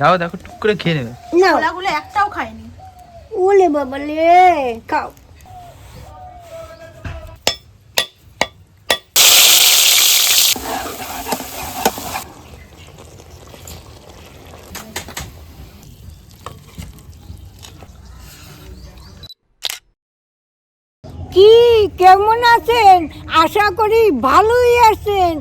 দাও দেখো টুক করে খেয়ে নেবে। না ছোলাগুলো একটাও খায়নি ওলে বাবা লে খাও কি কেমন আছেন? আশা করি ভালোই আছেন।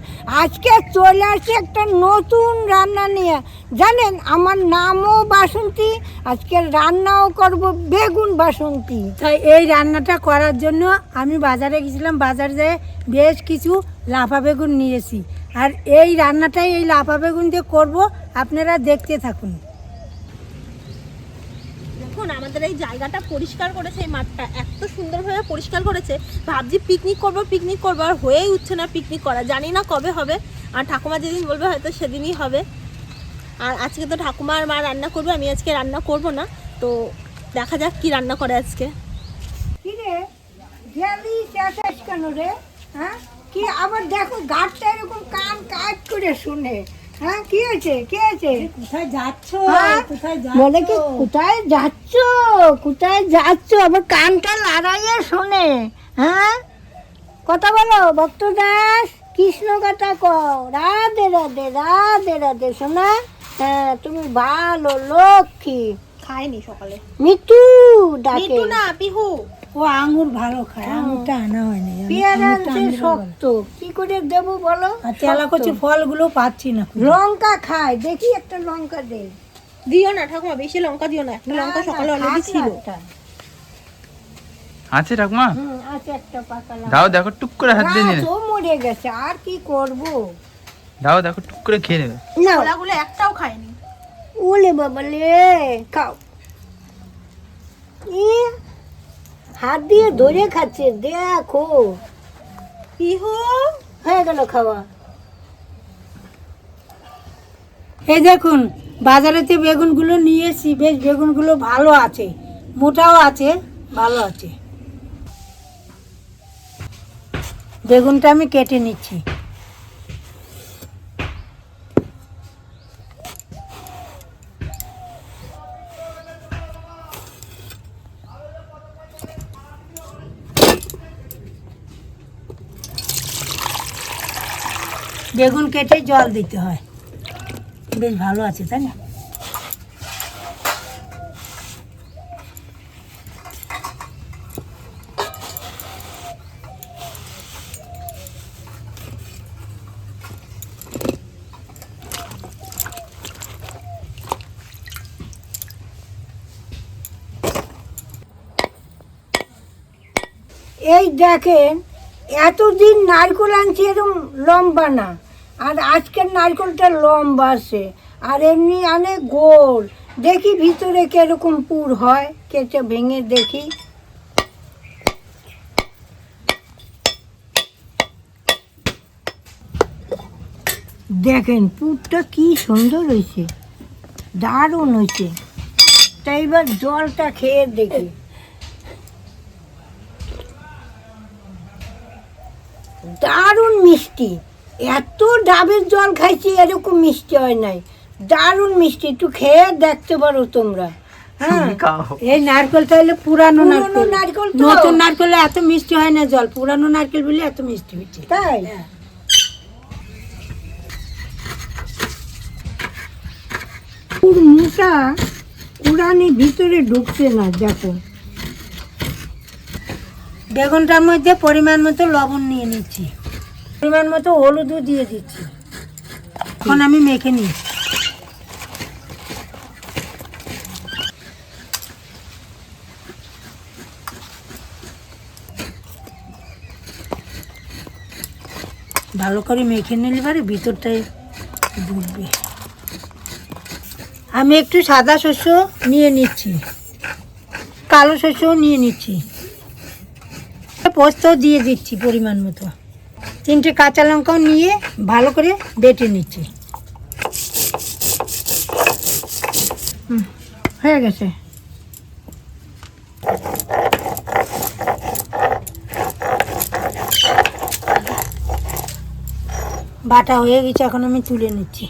আজকে চলে আসছে একটা নতুন রান্না নিয়ে। জানেন, আমার নামও বাসন্তী, আজকে রান্নাও করব বেগুন বাসন্তী। তাই এই রান্নাটা করার জন্য আমি বাজারে গেছিলাম। বাজার যেয়ে বেশ কিছু লাফা বেগুন নিয়েছি। আর এই রান্নাটাই এই লাফা বেগুন দিয়ে করব। আপনারা দেখতে থাকুন। আমাদের এই জায়গাটা পরিষ্কার করেছে এই মাঠটা। এত সুন্দরভাবে পরিষ্কার করেছে। ভাবছি পিকনিক করব পিকনিক করব। আর হয়েই উঠছে না পিকনিক করা। জানি না কবে হবে। আর ঠাকুমা যেদিন বলবে হয়তো সেদিনই হবে। আর আজকে তো ঠাকুমা আর মা রান্না করবে। আমি আজকে রান্না করব না। তো দেখা যাক কি রান্না করে আজকে। কেন রে? হ্যাঁ? কি? আবার দেখো গাছটা এরকম কান কাজ করে শুনে। হ্যাঁ কি আছে কি আছে কোথায় যাচ্ছ? হ্যাঁ? কোথায় বলে কি কোথায় যাচ্ছ? কোথায় যাচ্ছ? আবার কানটা লড়াইয়ে শোনে। হ্যাঁ? কথা বলো ভক্ত দাস কৃষ্ণ কথা কও। রাধে রাধে রাধে রাধে। শোনা হ্যাঁ তুমি ভালো লক্ষ্মী। খায়নি সকালে। মিঠু ডাকে। না পিহু। ও আঙুর ভালো খায় আঙুরটা আনা হয়নি পেয়ারা। শক্ত কি করে দেবো বলো? তেলা করছে ফলগুলো পাচ্ছি না লঙ্কা খায় দেখি একটা লঙ্কা দে। দিও না ঠাকুমা বেশি লঙ্কা দিও না একটা লঙ্কা সকালে অলরেডি ছিল। আছে ঠাকুমা? আছে একটা পাকা লঙ্কা। দাও দেখো টুক করে হাত দিয়ে গাছ ও মরে গেছে আর কি করব? দাও দেখো টুক করে খেয়ে নেবে। না ছোলাগুলো একটাও খায়নি। ওলে বাবা লে খাও। ই, হাত দিয়ে ধরে খাচ্ছে দেখো। পিহু হয়ে গেল খাওয়া। এই দেখুন বাজারেতে বেগুনগুলো নিয়েছি বেশ বেগুনগুলো ভালো আছে মোটাও আছে ভালো আছে। বেগুনটা আমি কেটে নিচ্ছি। বেগুন কেটে জল দিতে হয়। বেশ ভালো আছে, তাই না? এই দেখেন, এতদিন নারকোল আনছি এরকম লম্বা না। আর আজকের নারকেলটা লম্বা আছে। আর এমনি আনে গোল। দেখি ভিতরে কীরকম পুর হয়। কেটে ভেঙে দেখি। দেখেন, পুরটা কি সুন্দর হয়েছে। দারুণ হয়েছে। তাই এবার জলটা খেয়ে দেখি। দারুণ মিষ্টি। এত ডাবের জল খাইছি এরকম মিষ্টি হয় নাই। দারুণ মিষ্টি একটু খেয়ে দেখতে পারো তোমরা। হ্যাঁ এই নারকেলটা হলো পুরানো নারকেল। নারকেল নতুন নারকেলে এত মিষ্টি হয় না জল পুরানো নারকেল বলে এত মিষ্টি হচ্ছে তাই? পুর মোটা উড়ানি ভিতরে ঢুকছে না দেখো। বেগুনটার মধ্যে পরিমাণ মতো লবণ নিয়ে নিচ্ছি। পরিমাণ মতো হলুদও দিয়ে দিচ্ছি। এখন আমি মেখে নিই। ভালো করে মেখে নিলে পারে ভিতরটাই ঢুকবে আমি একটু সাদা শস্য নিয়ে নিচ্ছি। কালো শস্যও নিয়ে নিচ্ছি। পোস্ত দিয়ে দিচ্ছি পরিমাণ মতো। তিনটে কাঁচা লঙ্কাও নিয়ে ভালো করে বেটে নিচ্ছি। হয়ে গেছে। বাটা হয়ে গেছে, এখন আমি তুলে নিচ্ছি।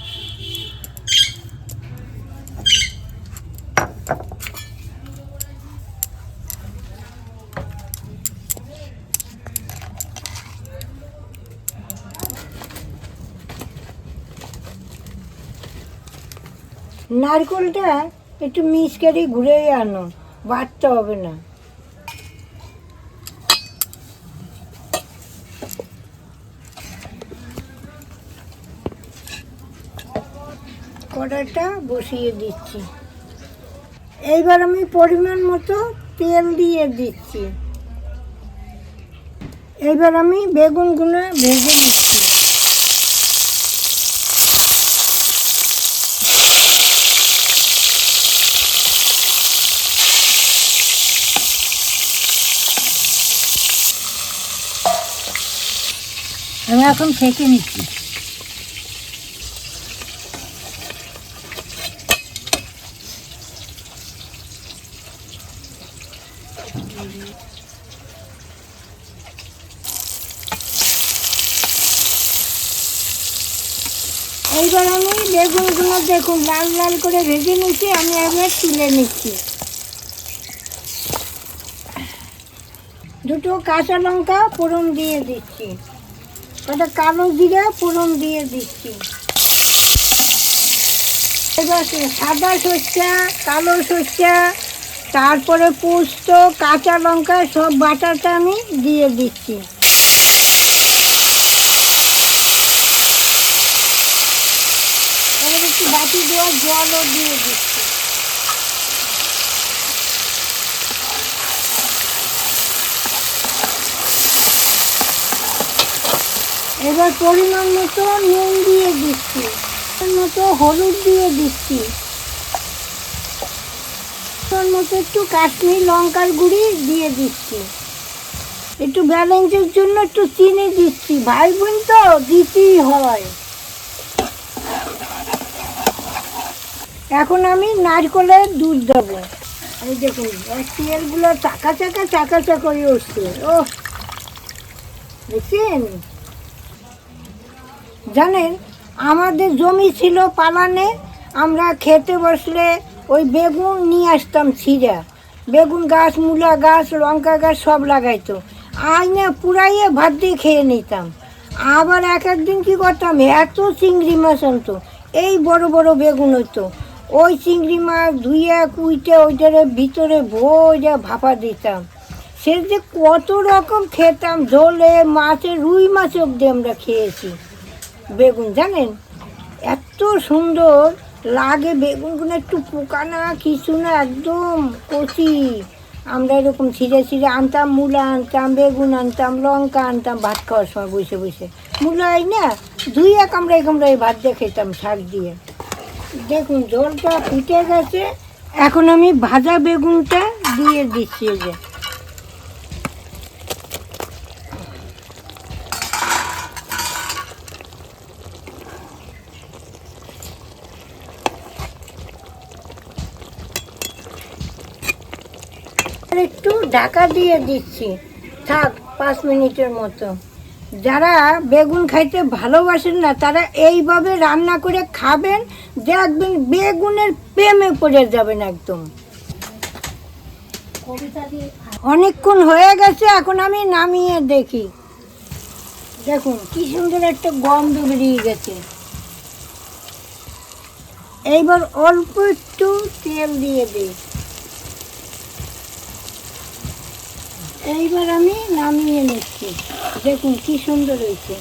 নারকোলটা একটু মিসকারি ঘুরে আনো বাটতে হবে না। কড়াইটা বসিয়ে দিচ্ছি। এইবার আমি পরিমাণ মতো তেল দিয়ে দিচ্ছি। এইবার আমি বেগুন বেগুনগুলো ভেজে দিচ্ছি আমি এখন ছেঁকে নিচ্ছি। এইবার আমি বেগুনগুলো দেখুন, লাল লাল করে ভেজে নিচ্ছি আমি একবার তুলে নিচ্ছি। দুটো কাঁচা লঙ্কা ফোড়ন দিয়ে দিচ্ছি। কটা কালো জিরা, ফোড়ন দিয়ে দিচ্ছি। সাদা সর্ষা, কালো সর্ষা, তারপরে পোস্ত, কাঁচা লঙ্কা, সব বাটাটা আমি দিয়ে দিচ্ছি। বাটি দেওয়া জলও দিয়ে দিচ্ছি। এবার পরিমাণ মতো নুন দিয়ে দিচ্ছি। মতো হলুদ দিয়ে দিচ্ছি। মতো একটু কাশ্মীর লঙ্কার গুঁড়ি দিয়ে দিচ্ছি। একটু ব্যালেন্সের জন্য একটু চিনি দিচ্ছি। ভাই বোন তো, দিতেই হয়। এখন আমি নারকলের দুধ দেবো। এই দেখুন তেলগুলো চাকা চাকা চাকা চাকা হয়ে উঠছে। ও দেখছেন? জানেন, আমাদের জমি ছিল পালানে, আমরা খেতে বসলে ওই বেগুন নিয়ে আসতাম ছিঁড়া। বেগুন গাছ, মূলা গাছ, লঙ্কা গাছ সব লাগাইতো। আইনা পুরাইয়ে ভাত দিয়ে খেয়ে নিতাম। আবার এক একদিন কী করতাম, এত চিংড়ি মাছ আনতো, এই বড় বড় বেগুন হতো ওই চিংড়ি মাছ ধুইয়া, কুইটে ওইটারে ভিতরে ভোজা ভাপা দিতাম। সে যে কত রকম খেতাম, ঝোলে মাছের রুই মাছ অব্দি আমরা খেয়েছি। বেগুন, জানেন? এত সুন্দর লাগে বেগুনগুলো একটু পোকা না, কিছু না, একদম কচি। আমরা এরকম ছিঁড়ে ছিঁড়ে আনতাম, মূলা আনতাম, বেগুন আনতাম, লঙ্কা আনতাম, ভাত খাওয়ার সময় বসে বসে। মূলাই না ধুইয়া কামড়াই কামড়াই ভাত দিয়ে খেতাম, শাক দিয়ে। দেখুন, জলটা ফুটে গেছে। এখন আমি ভাজা বেগুনটা দিয়ে দিচ্ছি যে। একটু ঢাকা দিয়ে দিচ্ছি। থাক, পাঁচ মিনিটের মতো। যারা বেগুন খাইতে ভালোবাসেন না, তারা এইভাবে রান্না করে খাবেন দেখবেন বেগুনের প্রেমে পড়ে যাবেন একদম। অনেকক্ষণ হয়ে গেছে, এখন আমি নামিয়ে দেখি। দেখুন, কি সুন্দর একটা গন্ধ বেরিয়ে গেছে। এইবার অল্প একটু তেল দিয়ে দিই। এইবার আমি নামিয়ে নিচ্ছি। দেখুন কি সুন্দর হয়েছে।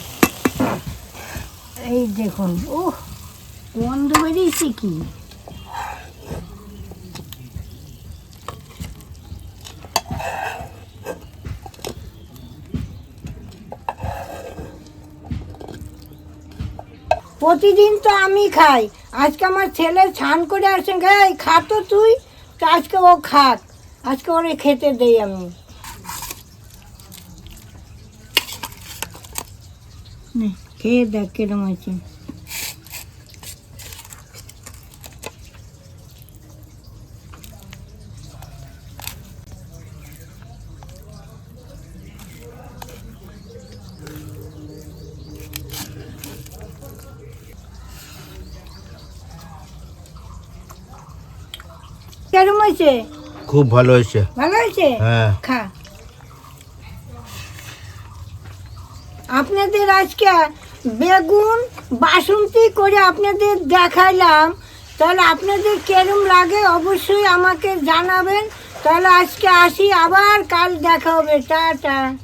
এই দেখুন ও গন্ধ বেরিয়েছে কি? প্রতিদিন তো আমি খাই। আজকে আমার ছেলে ছান করে আসছেন খাই খা তো তুই, তো আজকে ও খাক। আজকে ওরে খেতে দেই আমি। খেয়ে দেখ কিরম আছে কেরম হয়েছে? খুব ভালো হয়েছে। ভালো হয়েছে? হ্যাঁ। খা। আপনাদের আজকে বেগুন, বাসন্তী করে আপনাদের দেখাইলাম। তাহলে আপনাদের কেরম লাগে অবশ্যই আমাকে জানাবেন। তাহলে আজকে আসি আবার, কাল দেখা হবে। টাটা।